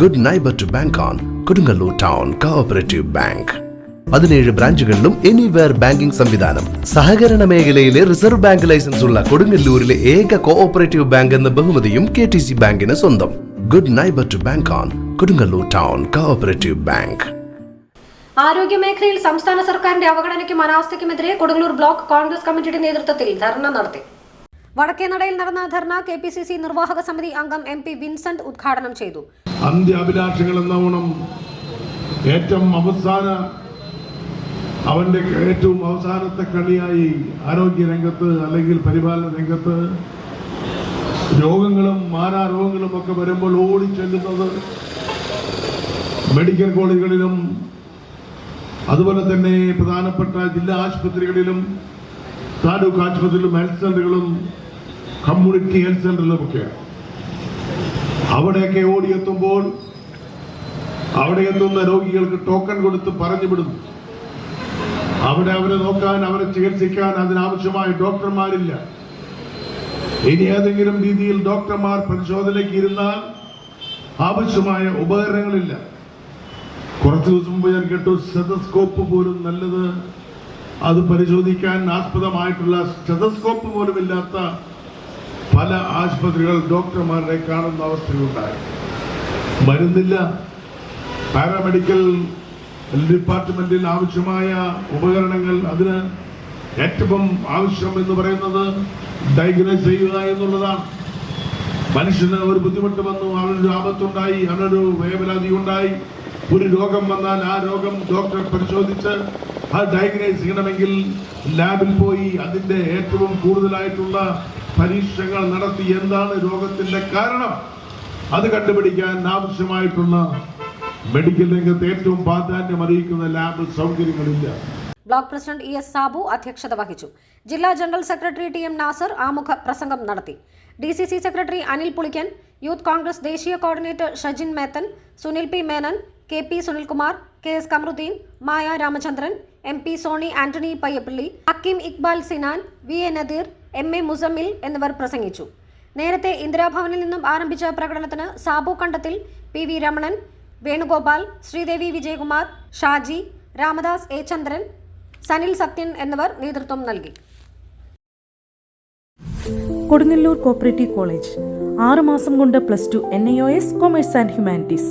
Good neighbour to bank on Kodungallur town cooperative bank പതിനേഴ് ബ്രാഞ്ചുകളിലും anywhere banking സംവിധാനം സഹകരണ മേഖലയിലെ റിസർവ് ബാങ്ക് ലൈസൻസ് ഉള്ള കൊടുങ്ങല്ലൂരിലെ ഏക കോഓപ്പറേറ്റീവ് ബാങ്ക് എന്ന ബഹുമതിയും കെ ടി സി ബാങ്കിന് സ്വന്തം good neighbour to bank on Kodungallur town cooperative bank ആരോഗ്യമേഖലയിൽ സംസ്ഥാന സർക്കാരിന്റെ അവഗണനയ്ക്കും അനാവസ്ഥയ്ക്കുമെതിരെ കൊടുങ്ങല്ലൂർ ബ്ലോക്ക് കോൺഗ്രസ് കമ്മിറ്റിയുടെ നേതൃത്വത്തിൽ ധർണ നടത്തി വടക്കേനടയിൽ നടന്ന dharna K P C C നിർവാഹക സമിതി അംഗം എം പി വിൻസെന്റ് ഉദ്ഘാടനം ചെയ്തു അന്ത്യാഭിലാഷങ്ങൾ എന്നോണം ഏറ്റവും അവസാന അവന്റെ ഏറ്റവും അവസാനത്തെ കളിയായി ആരോഗ്യ രംഗത്ത് അല്ലെങ്കിൽ പരിപാലന രംഗത്ത് രോഗങ്ങളും മാനാരോഗങ്ങളും ഒക്കെ വരുമ്പോൾ ഓടിച്ചെല്ലുന്നത് മെഡിക്കൽ കോളേജുകളിലും അതുപോലെ തന്നെ പ്രധാനപ്പെട്ട ജില്ലാ ആശുപത്രികളിലും താലൂക്ക് ആശുപത്രിയിലും ഹെൽത്ത് സെന്ററുകളും കമ്മ്യൂണിറ്റി ഹെൽത്ത് സെന്ററിലുമൊക്കെ അവിടെയൊക്കെ ഓടിയെത്തുമ്പോൾ അവിടെ എത്തുന്ന രോഗികൾക്ക് ടോക്കൺ കൊടുത്ത് പറഞ്ഞു വിടുന്നു അവിടെ അവരെ നോക്കാൻ അവരെ ചികിത്സിക്കാൻ അതിനാവശ്യമായ ഡോക്ടർമാരില്ല ഇനി ഏതെങ്കിലും രീതിയിൽ ഡോക്ടർമാർ പരിശോധനയ്ക്ക് ഇരുന്നാൽ ആവശ്യമായ ഉപകരണങ്ങളില്ല കുറച്ചു ദിവസം മുമ്പ് ഞാൻ കേട്ടു സ്റ്റെതസ്കോപ്പ് പോലും നല്ലത് അത് പരിശോധിക്കാൻ ആസ്പദമായിട്ടുള്ള സ്റ്റെതസ്കോപ്പ് പോലും ഇല്ലാത്ത പല ആശുപത്രികൾ ഡോക്ടർമാരെ കാണുന്ന അവസ്ഥയുണ്ടായി മരുന്നില്ല പാരാമെഡിക്കൽ ഡിപ്പാർട്ട്മെന്റിൽ ആവശ്യമായ ഉപകരണങ്ങൾ അതിന് ഏറ്റവും ആവശ്യം എന്ന് പറയുന്നത് ഡയഗ്നോസ് ചെയ്യുക എന്നുള്ളതാണ് മനുഷ്യന് ഒരു ബുദ്ധിമുട്ട് വന്നു അവനൊരു ആപത്തുണ്ടായി അവനൊരു വേവലാതി ഉണ്ടായി ഒരു രോഗം വന്നാൽ ആ രോഗം ഡോക്ടർ പരിശോധിച്ച് ആ ഡയഗ്നൈസ് ചെയ്യണമെങ്കിൽ ലാബിൽ പോയി അതിൻ്റെ ഏറ്റവും കൂടുതലായിട്ടുള്ള പരീക്ഷകൾ നടത്തി എന്താണ് രോഗത്തിൻ്റെ കാരണം അത് കണ്ടുപിടിക്കാൻ ആവശ്യമായിട്ടുള്ള മെഡിക്കൽ രംഗത്ത് ഏറ്റവും പ്രാധാന്യം അറിയിക്കുന്ന lab സൗകര്യങ്ങളില്ല block president E S Sabu അധ്യക്ഷത വഹിച്ചു ജില്ലാ general secretary T M Nasar ആമുഖ പ്രസംഗം നടത്തി D C C secretary Anil Pulikkan youth Congress ദേശീയ coordinator Shajin Methan Sunil P Menon K P Sunilkumar K S Kamaruddeen Maya Ramachandran M P Soni Antony Payyappilly Hakkim Iqbal Sinan V A Nadeer M A Musammil എന്നിവർ പ്രസംഗിച്ചു നേരത്തെ ഇന്ദിരാഭവനിൽ നിന്നും ആരംഭിച്ച പ്രകടനത്തിന് Sabu Kandathil P V Ramanan Venugopal Sridevi Vijayakumar Shaji Ramadas A Chandran Sanil Sathyan എന്നിവർ നേതൃത്വം നൽകി കൊടുങ്ങല്ലൂർ കോപ്പറേറ്റീവ് കോളേജ് ആറുമാസം കൊണ്ട് plus two N I O S commerce and humanities